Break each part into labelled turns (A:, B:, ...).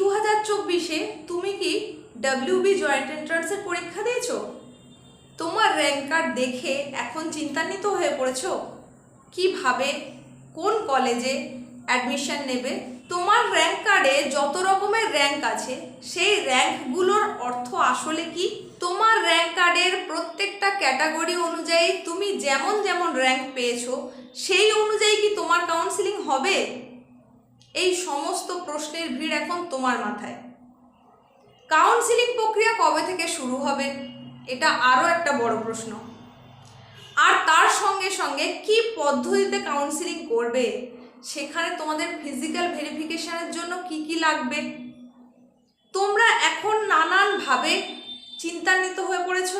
A: দু হাজার চব্বিশে তুমি কি ডাব্লিউবি জয়েন্ট এন্ট্রান্সের পরীক্ষা দিয়েছ? তোমার র্যাঙ্ক কার্ড দেখে এখন চিন্তান্বিত হয়ে পড়েছো? কীভাবে? কোন কলেজে অ্যাডমিশন নেবে? তোমার র্যাঙ্ক কার্ডে যত রকমের র্যাঙ্ক আছে, সেই র্যাঙ্কগুলোর অর্থ আসলে কি? তোমার র্যাঙ্ক কার্ডের প্রত্যেকটা ক্যাটাগরি অনুযায়ী তুমি যেমন যেমন র্যাঙ্ক পেয়েছ, সেই অনুযায়ী কি তোমার কাউন্সিলিং হবে? এই সমস্ত প্রশ্নের ভিড় এখন তোমার মাথায়। কাউন্সিলিং প্রক্রিয়া কবে থেকে শুরু হবে? এটা আরও একটা বড় প্রশ্ন। আর তার সঙ্গে সঙ্গে কি পদ্ধতিতে কাউন্সিলিং করবে? সেখানে তোমাদের ফিজিক্যাল ভেরিফিকেশনের জন্য কি কি লাগবে? তোমরা এখন নানানভাবে চিন্তান্বিত হয়ে পড়েছ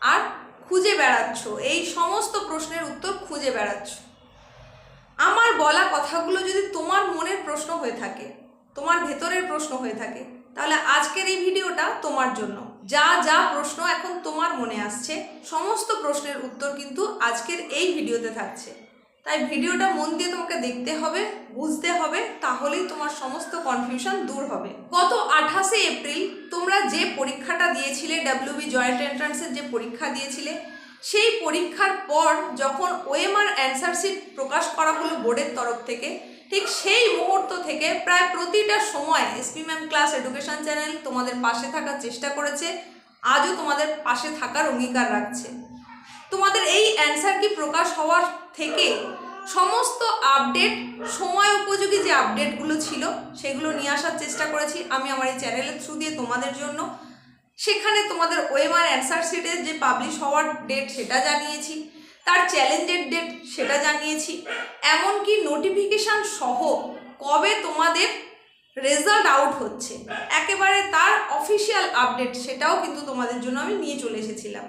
A: আর খুঁজে বেড়াচ্ছ। এই সমস্ত প্রশ্নের উত্তর খুঁজে বেড়াচ্ছ। আমার বলা কথাগুলো যদি তোমার মনের প্রশ্ন হয়ে থাকে, তোমার ভেতরের প্রশ্ন হয়ে থাকে, তাহলে আজকের এই ভিডিওটা তোমার জন্য। যা যা প্রশ্ন এখন তোমার মনে আসছে, সমস্ত প্রশ্নের উত্তর কিন্তু আজকের এই ভিডিওতে থাকছে। তাই ভিডিওটা মন দিয়ে তোমাকে দেখতে হবে, বুঝতে হবে, তাহলেই তোমার সমস্ত কনফিউশন দূর হবে। গত আঠাশে এপ্রিল তোমরা যে পরীক্ষাটা দিয়েছিলে ডাব্লিউবি জয়েন্ট এন্ট্রান্সের যে পরীক্ষা দিয়েছিলে সেই পরীক্ষার পর যখন ওএমআর অ্যান্সার শিট প্রকাশ করা হলো বোর্ডের তরফ থেকে, ঠিক সেই মুহূর্ত থেকে প্রায় প্রতিটা সময় SP ma'am class education channel তোমাদের পাশে থাকার চেষ্টা করেছে, আজও তোমাদের পাশে থাকার অঙ্গীকার রাখছে। তোমাদের এই অ্যান্সার কি প্রকাশ হওয়ার থেকে সমস্ত আপডেট সময় উপযোগী যে আপডেটগুলো ছিল, সেগুলো নিয়ে আসার চেষ্টা করেছি আমি আমার এই চ্যানেলের থ্রু দিয়ে তোমাদের জন্য। সেখানে তোমাদের ওএমআর অ্যান্সার শিটের যে পাবলিশ হওয়ার ডেট সেটা জানিয়েছি, তার চ্যালেঞ্জের ডেট সেটা জানিয়েছি, এমনকি নোটিফিকেশান সহ কবে তোমাদের রেজাল্ট আউট হচ্ছে, একেবারে তার অফিসিয়াল আপডেট সেটাও কিন্তু তোমাদের জন্য আমি নিয়ে চলে এসেছিলাম।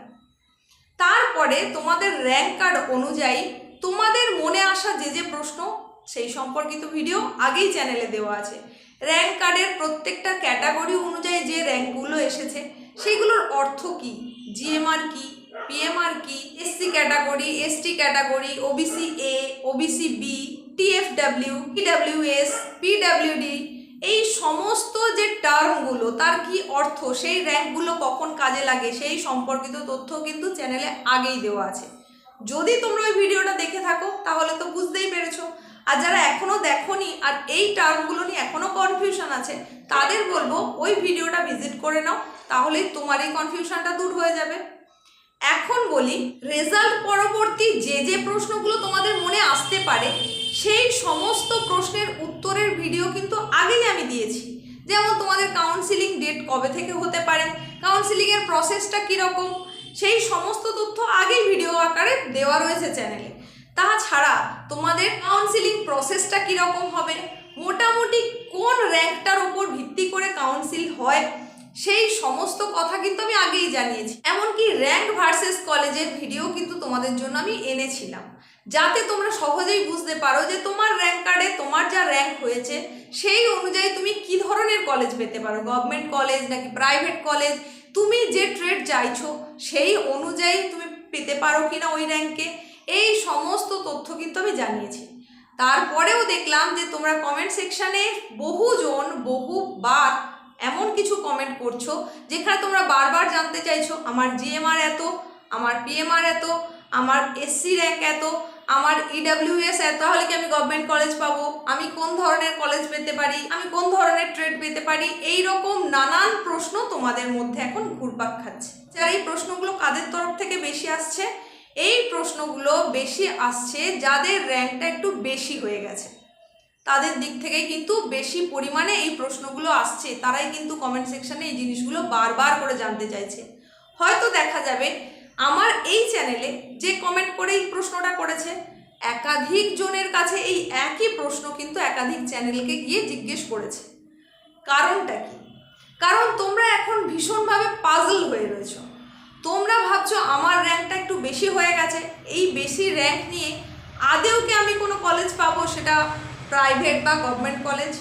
A: তারপরে তোমাদের র্যাঙ্ক কার্ড অনুযায়ী তোমাদের মনে আসা যে যে প্রশ্ন, সেই সম্পর্কিত ভিডিও আগেই চ্যানেলে দেওয়া আছে। র্যাঙ্ক কার্ডের প্রত্যেকটা ক্যাটাগরি অনুযায়ী যে র্যাঙ্কগুলো এসেছে সেগুলোর অর্থ কি? জিএমআর কি? পিএমআর কি? SC category ST category OBC A OBC B TFW PWS PWD এই সমস্ত যে টার্মগুলো তার কি অর্থ? সেই র্যাঙ্কগুলো কখন কাজে লাগে? সেই সম্পর্কিত তথ্য কিন্তু চ্যানেলে আগেই দেওয়া আছে। যদি তোমরা ওই ভিডিওটা দেখে থাকো, তাহলে তো বুঝতেই পেরেছ। আর যারা এখনও দেখোনি, আর এই টার্মগুলো নিয়ে এখনও কনফিউশন আছে, তাদের বলব, ওই ভিডিওটা ভিজিট করে নাও। তাহলেই তোমার এই কনফিউশনটা দূর হয়ে যাবে। এখন বলি রেজাল্ট পরবর্তী যে যে প্রশ্নগুলো তোমাদের মনে আসতে পারে, সেই সমস্ত প্রশ্নের উত্তরের ভিডিও কিন্তু আগেই আমি দিয়েছি। যেমন তোমাদের কাউন্সিলিং ডেট কবে থেকে হতে পারে কাউন্সিলিংয়ের প্রসেসটা কীরকম, সেই সমস্ত তথ্য আগেই ভিডিও আকারে দেওয়া রয়েছে চ্যানেলে তাছাড়া তোমাদের কাউন্সিলিং প্রসেসটা কীরকম হবে, মোটামুটি কোন র্যাঙ্কটার ওপর ভিত্তি করে কাউন্সিল হয় সেই সমস্ত কথা কিন্তু আমি আগেই জানিয়েছি। এমনকি র্যাঙ্ক ভার্সেস কলেজের ভিডিও কিন্তু তোমাদের জন্য আমি এনেছিলাম। যাতে তোমরা সহজেই বুঝতে পারো যে তোমার র্যাঙ্ক কার্ডে তোমার যা র্যাঙ্ক হয়েছে, সেই অনুযায়ী তুমি কি ধরনের কলেজ পেতে পারো? গভর্নমেন্ট কলেজ নাকি প্রাইভেট কলেজ তুমি যে ট্রেড চাইছো, সেই অনুযায়ী তুমি পেতে পারো কিনা ওই র্যাঙ্কে এই সমস্ত তথ্য কিন্তু আমি জানিয়েছি। তারপরেও দেখলাম যে তোমরা কমেন্ট সেকশানে বহুজন, বহুবার এমন কিছু কমেন্ট করছ যেখানে তোমরা বারবার জানতে চাইছো, আমার জিএমআর এত, আমার পিএমআর এত, আমার এসসি র্যাঙ্ক এত, আমার ইডাব্লিউএস এত, তাহলে কি আমি গভর্নমেন্ট কলেজ পাবো? আমি কোন ধরনের কলেজ পেতে পারি? আমি কোন ধরনের ট্রেড পেতে পারি? এই রকম নানান প্রশ্ন তোমাদের মধ্যে এখন ঘুরপাক খাচ্ছে। যার এই প্রশ্নগুলো কাদের তরফ থেকে বেশি আসছে? এই প্রশ্নগুলো বেশি আসছে যাদের র্যাঙ্কটা একটু বেশি হয়ে গেছে। তাদের দিক থেকেই কিন্তু বেশি পরিমাণে এই প্রশ্নগুলো আসছে। তারাই কিন্তু কমেন্ট সেকশানে এই জিনিসগুলো বারবার করে জানতে চাইছে। হয়তো দেখা যাবে আমার এই চ্যানেলে যে কমেন্ট করে এই প্রশ্নটা করেছে, একাধিক জনের কাছে এই একই প্রশ্ন কিন্তু একাধিক চ্যানেলকে গিয়ে জিজ্ঞেস করেছে। কারণটা কি? কারণ তোমরা এখন ভীষণভাবে পাজল হয়ে রয়েছো। তোমরা ভাবছ আমার র্যাঙ্কটা একটু বেশি হয়ে গেছে। এই বেশি র্যাঙ্ক নিয়ে আদেও কি আমি কোনো কলেজ পাবো সেটা প্রাইভেট বা গভর্নমেন্ট কলেজ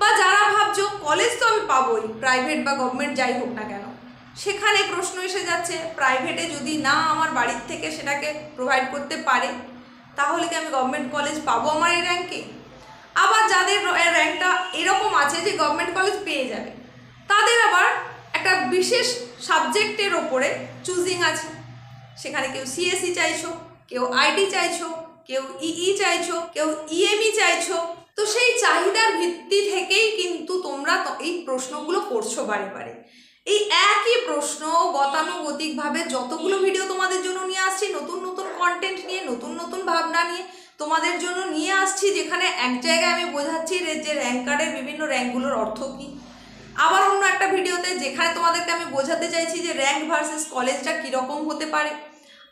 A: বা যারা ভাবছ কলেজ তো আমি পাবোই প্রাইভেট বা গভর্নমেন্ট যাই হোক না কেন। সেখানে প্রশ্ন এসে যাচ্ছে প্রাইভেটে যদি না আমার বাড়ির থেকে সেটাকে প্রোভাইড করতে পারে, তাহলে কি আমি গভর্নমেন্ট কলেজ পাবো আমার এই র্যাঙ্কে আবার যাদের র্যাঙ্কটা এরকম আছে যে গভর্নমেন্ট কলেজ পেয়ে যাবে, তাদের আবার একটা বিশেষ সাবজেক্টের ওপরে চুজিং আছে। সেখানে কেউ সিএসসি চাইছো, কেউ আইটি চাইছো কেউ ইই চাইছো, কেউ ইএমই চাইছো, তো সেই চাহিদার ভিত্তি থেকেই কিন্তু তোমরা এই প্রশ্নগুলো করছ বারে বারে। এই একই প্রশ্ন গতানুগতিকভাবে যতগুলো ভিডিও তোমাদের জন্য নিয়ে আসছি, নতুন নতুন কন্টেন্ট নিয়ে, নতুন নতুন ভাবনা নিয়ে তোমাদের জন্য নিয়ে আসছি, যেখানে এক জায়গায় আমি বোঝাচ্ছি যে র্যাঙ্ক কার্ডের বিভিন্ন র্যাঙ্কগুলোর অর্থ কী। আবার অন্য একটা ভিডিওতে যেখানে তোমাদেরকে আমি বোঝাতে চাইছি যে র্যাঙ্ক ভার্সেস কলেজটা কীরকম হতে পারে।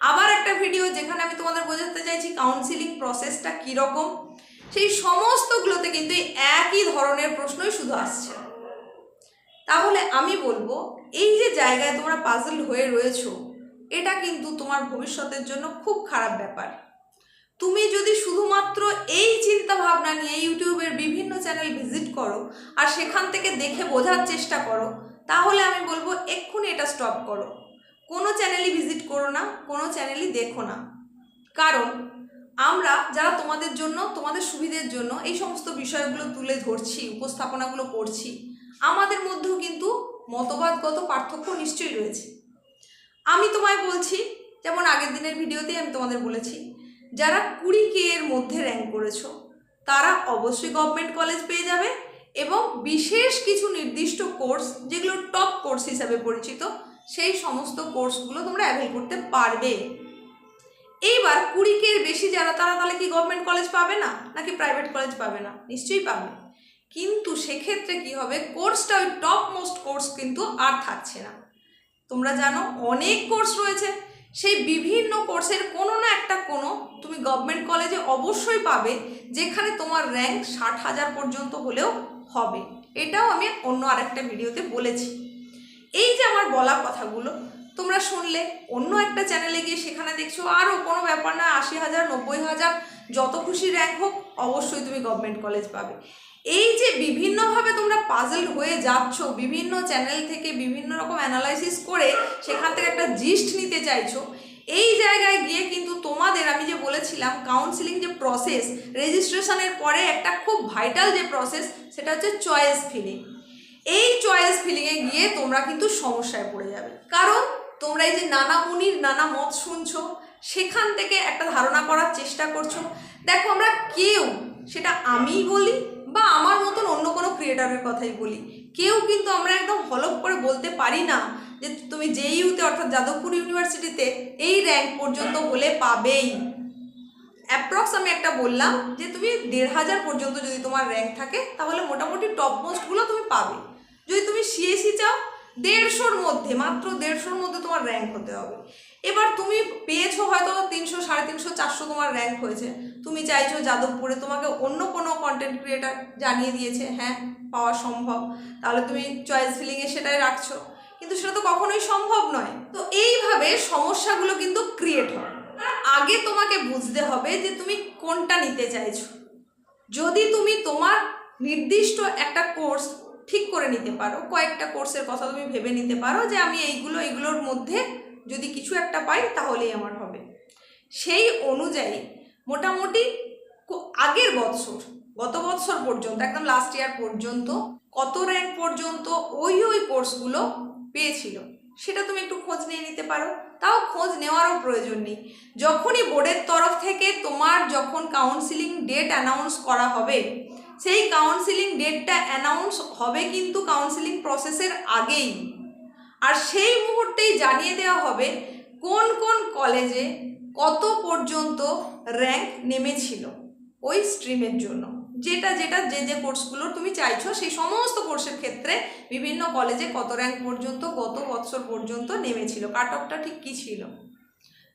A: আবার একটা ভিডিও যেখানে আমি তোমাদের বোঝাতে চাইছি কাউন্সিলিং প্রসেসটা কীরকম। সেই সমস্তগুলোতে কিন্তু একই ধরনের প্রশ্নই শুধু আসছে। তাহলে আমি বলব, এই যে জায়গায় তোমরা পাজল হয়ে রয়েছো, এটা কিন্তু তোমার ভবিষ্যতের জন্য খুব খারাপ ব্যাপার। তুমি যদি শুধুমাত্র এই চিন্তা ভাবনা নিয়ে ইউটিউবের বিভিন্ন চ্যানেল ভিজিট করো আর সেখান থেকে দেখে বোঝার চেষ্টা করো, তাহলে আমি বলব এক্ষুনি এটা স্টপ করো। কোনো চ্যানেলই ভিজিট করো না, কোনো চ্যানেলই দেখো না। কারণ আমরা যারা তোমাদের জন্য, তোমাদের সুবিধের জন্য এই সমস্ত বিষয়গুলো তুলে ধরছি, উপস্থাপনাগুলো করছি, আমাদের মধ্যেও কিন্তু মতবাদগত পার্থক্য নিশ্চয়ই রয়েছে। আমি তোমায় বলছি, যেমন আগের দিনের ভিডিওতেই আমি তোমাদের বলেছি, যারা কুড়ি কে এর মধ্যে র্যাঙ্ক করেছ, তারা অবশ্যই গভর্নমেন্ট কলেজ পেয়ে যাবে এবং বিশেষ কিছু নির্দিষ্ট কোর্স যেগুলো টপ কোর্স হিসাবে পরিচিত সেই সমস্ত কোর্সগুলো তোমরা অ্যাভেল করতে পারবে। এইবার কুড়ি কে বেশি যারা, তারা তাহলে কি গভর্নমেন্ট কলেজ পাবে না? নাকি প্রাইভেট কলেজ পাবে না? নিশ্চয়ই পাবে। কিন্তু সেক্ষেত্রে কি হবে? কোর্সটা ওই টপ মোস্ট কোর্স কিন্তু আর থাকছে না। তোমরা জানো, অনেক কোর্স রয়েছে। সেই বিভিন্ন কোর্সের কোনো না একটা কোনো তুমি গভর্নমেন্ট কলেজে অবশ্যই পাবে, যেখানে তোমার র্যাঙ্ক ষাট হাজার পর্যন্ত হলেও হবে। এটাও আমি অন্য আরেকটা ভিডিওতে বলেছি। এই যে আমার বলা কথাগুলো, তোমরা শুনলে অন্য একটা চ্যানেলে গিয়ে সেখানে দেখছ আরও কোনো ব্যাপার না, আশি হাজার, নব্বই হাজার, যত খুশি র্যাঙ্ক হোক, অবশ্যই তুমি গভর্নমেন্ট কলেজ পাবে। এই যে বিভিন্নভাবে তোমরা পাজল হয়ে যাচ্ছ, বিভিন্ন চ্যানেল থেকে বিভিন্ন রকম অ্যানালাইসিস করে সেখান থেকে একটা জিস্ট নিতে চাইছো, এই জায়গায় গিয়ে কিন্তু তোমাদের আমি যে বলেছিলাম কাউন্সিলিং যে প্রসেস রেজিস্ট্রেশনের পরে একটা খুব ভাইটাল যে প্রসেস সেটা হচ্ছে চয়েস ফিলিং এই চয়েস ফিলিংয়ে গিয়ে তোমরা কিন্তু সমস্যায় পড়ে যাবে। কারণ তোমরা এই যে নানা মুনির, নানা মত শুনছো, সেখান থেকে একটা ধারণা করার চেষ্টা করছ। দেখো, আমরা কেউ, সেটা আমিই বলি বা আমার মতন অন্য কোনো ক্রিয়েটারের কথাই বলি। কেউ কিন্তু আমরা একদম হলপ করে বলতে পারি না যে তুমি যে ইউতে, অর্থাৎ যাদবপুর ইউনিভার্সিটিতে এই র্যাঙ্ক পর্যন্ত হলে পাবেই। অ্যাপ্রক্স আমি একটা বললাম যে তুমি দেড় হাজার পর্যন্ত যদি তোমার র্যাঙ্ক থাকে, তাহলে মোটামুটি টপ মোস্টগুলো তুমি পাবে। যদি তুমি সিএসি চাও, দেড়শোর মধ্যে, মাত্র দেড়শোর মধ্যে তোমার র্যাঙ্ক হতে হবে। এবার তুমি পেয়েছ হয়তো তিনশো, সাড়ে তিনশো, চারশো তোমার র্যাঙ্ক হয়েছে। তুমি চাইছো যাদবপুরে তোমাকে অন্য কোনো কন্টেন্ট ক্রিয়েটার জানিয়ে দিয়েছে হ্যাঁ পাওয়া সম্ভব। তাহলে তুমি চয়েস ফিলিংয়ে সেটাই রাখছো। কিন্তু সেটা তো কখনোই সম্ভব নয়। তো এইভাবে সমস্যাগুলো কিন্তু ক্রিয়েট হয়। আগে তোমাকে বুঝতে হবে যে তুমি কোনটা নিতে চাইছো। যদি তুমি তোমার নির্দিষ্ট একটা কোর্স ঠিক করে নিতে পারো। কয়েকটা কোর্সের কথা তুমি ভেবে নিতে পারো যে আমি এইগুলো, এইগুলোর মধ্যে যদি কিছু একটা পাই তাহলেই আমার হবে। সেই অনুযায়ী মোটামুটি আগের বৎসর, গত বৎসর পর্যন্ত, একদম লাস্ট ইয়ার পর্যন্ত, কত র্যাঙ্ক পর্যন্ত ওই ওই কোর্সগুলো পেয়েছিল, সেটা তুমি একটু খোঁজ নিয়ে নিতে পারো। তাও খোঁজ নেওয়ারও প্রয়োজন নেই। যখনই বোর্ডের তরফ থেকে তোমার যখন কাউন্সিলিং ডেট অ্যানাউন্স করা হবে সেই কাউন্সিলিং ডেটটা অ্যানাউন্স হবে কিন্তু কাউন্সিলিং প্রসেসের আগেই। আর সেই মুহূর্তেই জানিয়ে দেওয়া হবে কোন কোন কলেজে কত পর্যন্ত র্যাঙ্ক নেমেছিল ওই স্ট্রিমের জন্য। যেটা যেটা যে যে কোর্সগুলো তুমি চাইছো, সেই সমস্ত কোর্সের ক্ষেত্রে বিভিন্ন কলেজে কত র্যাঙ্ক পর্যন্ত, কত বৎসর পর্যন্ত নেমেছিল কাট অফটা ঠিক কী ছিল?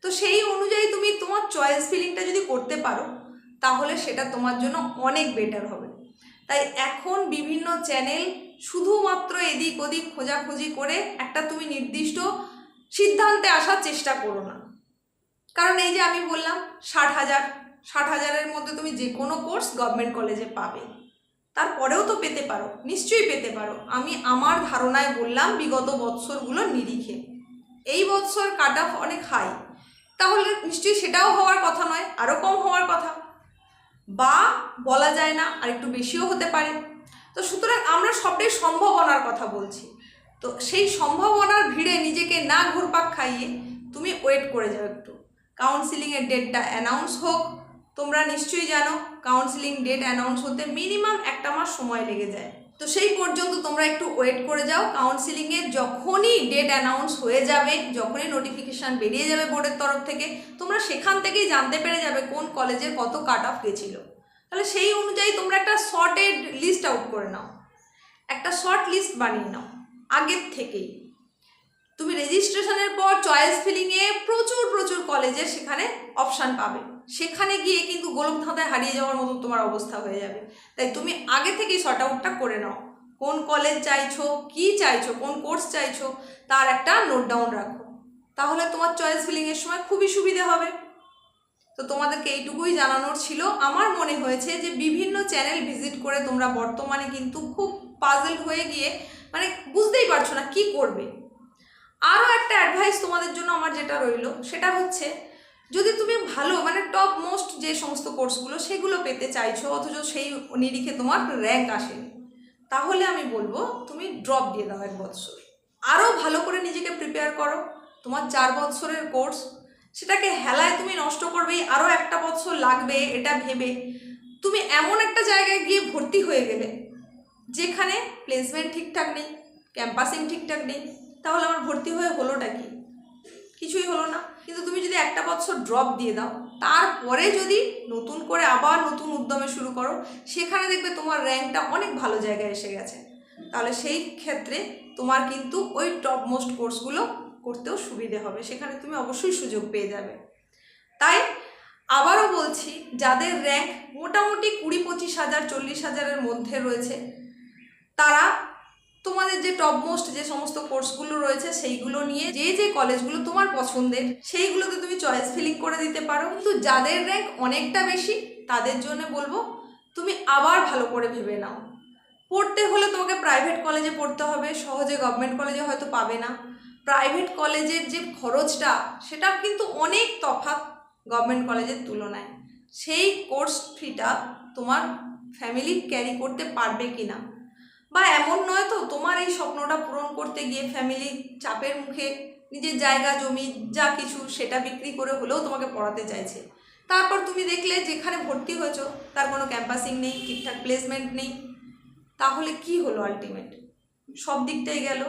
A: তো সেই অনুযায়ী তুমি তোমার চয়েস ফিলিংটা যদি করতে পারো, তাহলে সেটা তোমার জন্য অনেক বেটার হবে। তাই এখন বিভিন্ন চ্যানেল শুধুমাত্র এদিক ওদিক খোঁজাখুঁজি করে একটা তুমি নির্দিষ্ট সিদ্ধান্তে আসার চেষ্টা করো না। কারণ এই যে আমি বললাম, ষাট হাজার, ষাট হাজারের মধ্যে তুমি যে কোনো কোর্স গভর্নমেন্ট কলেজে পাবে। তারপরেও তো পেতে পারো, নিশ্চয়ই পেতে পারো। আমি আমার ধারণায় বললাম, বিগত বৎসরগুলো নিরিখে। এই বৎসর কাট অফ অনেক হাই তাহলে নিশ্চয়ই সেটাও হওয়ার কথা নয় আরও কম হওয়ার কথা। বা বলা যায় না, আর একটু বেশিও হতে পারে। তো সুতরাং আমরা সবটাই সম্ভাবনার কথা বলছি। তো সেই সম্ভাবনার ভিড়ে নিজেকে না ঘুরপাক খাইয়ে তুমি ওয়েট করে যাও একটু। কাউন্সিলিংয়ের ডেটটা অ্যানাউন্স হোক, তোমরা নিশ্চয়ই জানো কাউন্সিলিং ডেট অ্যানাউন্স হতে মিনিমাম একটা মাস সময় লেগে যায়। তো সেই পর্যন্ত তোমরা একটু ওয়েট করে যাও। কাউন্সিলিংয়ের যখনই ডেট অ্যানাউন্স হয়ে যাবে, যখনই নোটিফিকেশান বেরিয়ে যাবে বোর্ডের তরফ থেকে, তোমরা সেখান থেকেই জানতে পেরে যাবে কোন কলেজের কত কাট অফ গেছিল। তাহলে সেই অনুযায়ী তোমরা একটা শর্টেড লিস্ট আউট করে নাও। একটা শর্ট লিস্ট বানিয়ে নাও, আগের থেকেই। তুমি রেজিস্ট্রেশনের পর চয়েস ফিলিংয়ে প্রচুর প্রচুর কলেজের সেখানে অপশান পাবে। সেখানে গিয়ে কিন্তু গোলক ধাঁধায় হারিয়ে যাওয়ার মতো তোমার অবস্থা হয়ে যাবে। তাই তুমি আগে থেকেই শর্ট আউটটা করে নাও। কোন কলেজ চাইছো, কি চাইছো, কোন কোর্স চাইছো, তার একটা নোট ডাউন রাখো। তাহলে তোমার চয়েস ফিলিংয়ের সময় খুবই সুবিধে হবে। তো তোমাদেরকে এইটুকুই জানানোর ছিল। আমার মনে হয়েছে যে বিভিন্ন চ্যানেল ভিজিট করে তোমরা বর্তমানে কিন্তু খুব পাজেল হয়ে গিয়ে মানে বুঝতেই পারছ না কি করবে। আরও একটা অ্যাডভাইস তোমাদের জন্য আমার যেটা রইল, সেটা হচ্ছে যদি তুমি ভালো মানে টপ মোস্ট যে সমস্ত কোর্সগুলো সেগুলো পেতে চাইছো, অথচ সেই নিরিখে তোমার র্যাঙ্ক আসেনি, তাহলে আমি বলব তুমি ড্রপ দিয়ে দাও এক বৎসর। আরও ভালো করে নিজেকে প্রিপেয়ার করো। তোমার চার বৎসরের কোর্স সেটাকে হেলায় তুমি নষ্ট করবেই আরও একটা বছর লাগবে, এটা ভেবে। তুমি এমন একটা জায়গায় গিয়ে ভর্তি হয়ে গেলে, যেখানে প্লেসমেন্ট ঠিকঠাক নেই ক্যাম্পাসিং ঠিকঠাক নেই, তাহলে আমার ভর্তি হয়ে হলোটা কি? কিছুই হলো না। কিন্তু তুমি যদি একটা বছর ড্রপ দিয়ে দাও, তারপরে যদি নতুন করে আবার নতুন উদ্যমে শুরু করো, সেখানে দেখবে তোমার র্যাঙ্কটা অনেক ভালো জায়গায় এসে গেছে। তাহলে সেই ক্ষেত্রে তোমার কিন্তু ওই টপ মোস্ট কোর্সগুলো করতেও সুবিধে হবে। সেখানে তুমি অবশ্যই সুযোগ পেয়ে যাবে। তাই আবারও বলছি, যাদের র্যাঙ্ক মোটামুটি কুড়ি পঁচিশ হাজার, চল্লিশ হাজারের মধ্যে রয়েছে, তারা তোমাদের যে টপ মোস্ট যে সমস্ত কোর্সগুলো রয়েছে, সেইগুলো নিয়ে যে যে কলেজগুলো তোমার পছন্দের, সেইগুলোতে তুমি চয়েস ফিলিং করে দিতে পারো। কিন্তু যাদের র্যাঙ্ক অনেকটা বেশি, তাদের জন্য বলব, তুমি আবার ভালো করে ভেবে নাও। পড়তে হলে তোমাকে প্রাইভেট কলেজে পড়তে হবে, সহজে গভর্নমেন্ট কলেজে হয়তো পাবে না। প্রাইভেট কলেজের যে খরচটা, সেটা কিন্তু অনেক তফাৎ গভর্নমেন্ট কলেজের তুলনায়। সেই কোর্স ফিটা তোমার ফ্যামিলি ক্যারি করতে পারবে কি না বা এমন নয় তো, তোমার এই স্বপ্নটা পূরণ করতে গিয়ে ফ্যামিলি চাপের মুখে নিজের জায়গা, জমি, যা কিছু সেটা বিক্রি করে হলেও তোমাকে পড়াতে চাইছে। তারপর তুমি দেখলে যেখানে ভর্তি হয়েছো, তার কোনো ক্যাম্পাসিং নেই, ঠিকঠাক প্লেসমেন্ট নেই। তাহলে কি হলো আলটিমেট সব দিকটাই গেল।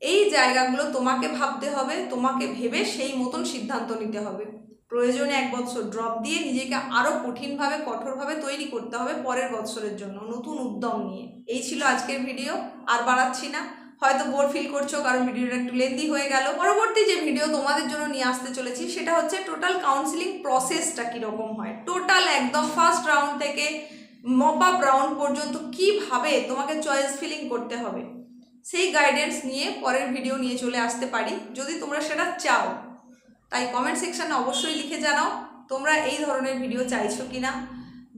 A: এই জায়গাগুলো তোমাকে ভাবতে হবে, তোমাকে ভেবে সেই মতন সিদ্ধান্ত নিতে হবে। প্রয়োজনে এক বছর ড্রপ দিয়ে নিজেকে আরও কঠিনভাবে, কঠোরভাবে তৈরি করতে হবে পরের বছরের জন্য, নতুন উদ্যম নিয়ে। এই ছিল আজকের ভিডিও আর বাড়াচ্ছি না। হয়তো বোর ফিল করছ, কারণ ভিডিওটা একটু লেন্দি হয়ে গেল। পরবর্তী যে ভিডিও তোমাদের জন্য নিয়ে আসতে চলেছি, সেটা হচ্ছে টোটাল কাউন্সিলিং প্রসেসটা কীরকম হয়? টোটাল একদম ফার্স্ট রাউন্ড থেকে মপ আপ রাউন্ড পর্যন্ত কীভাবে তোমাকে চয়েস ফিলিং করতে হবে? সেই গাইডেন্স নিয়ে পরের ভিডিও নিয়ে চলে আসতে পারি। যদি তোমরা সেটা চাও তাই কমেন্ট সেকশানে অবশ্যই লিখে জানাও তোমরা এই ধরনের ভিডিও চাইছো কি না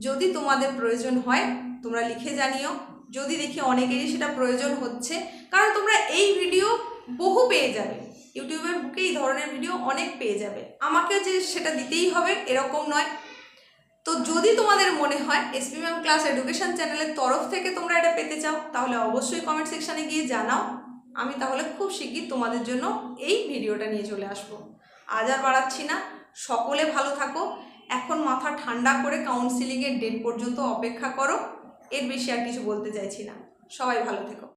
A: যদি তোমাদের প্রয়োজন হয়, তোমরা লিখে জানিও। যদি দেখি অনেকেরই সেটা প্রয়োজন হচ্ছে, কারণ তোমরা এই ভিডিও বহু পেয়ে যাবে। ইউটিউবের বুকে এই ধরনের ভিডিও অনেক পেয়ে যাবে। আমাকে যে সেটা দিতেই হবে, এরকম নয়। তো যদি তোমাদের মনে হয় এসপি ম্যাম ক্লাস এডুকেশন চ্যানেলের তরফ থেকে তোমরা এটা পেতে চাও, তাহলে অবশ্যই কমেন্ট সেকশানে গিয়ে জানাও। আমি তাহলে খুব শিগগির তোমাদের জন্য এই ভিডিওটা নিয়ে চলে আসব। আজ আর বাড়াচ্ছি না। সকলে ভালো থাকো। এখন মাথা ঠান্ডা করে কাউন্সিলিংয়ের ডেট পর্যন্ত অপেক্ষা করো। এর বেশি আর কিছু বলতে চাইছি না। সবাই ভালো থেকো।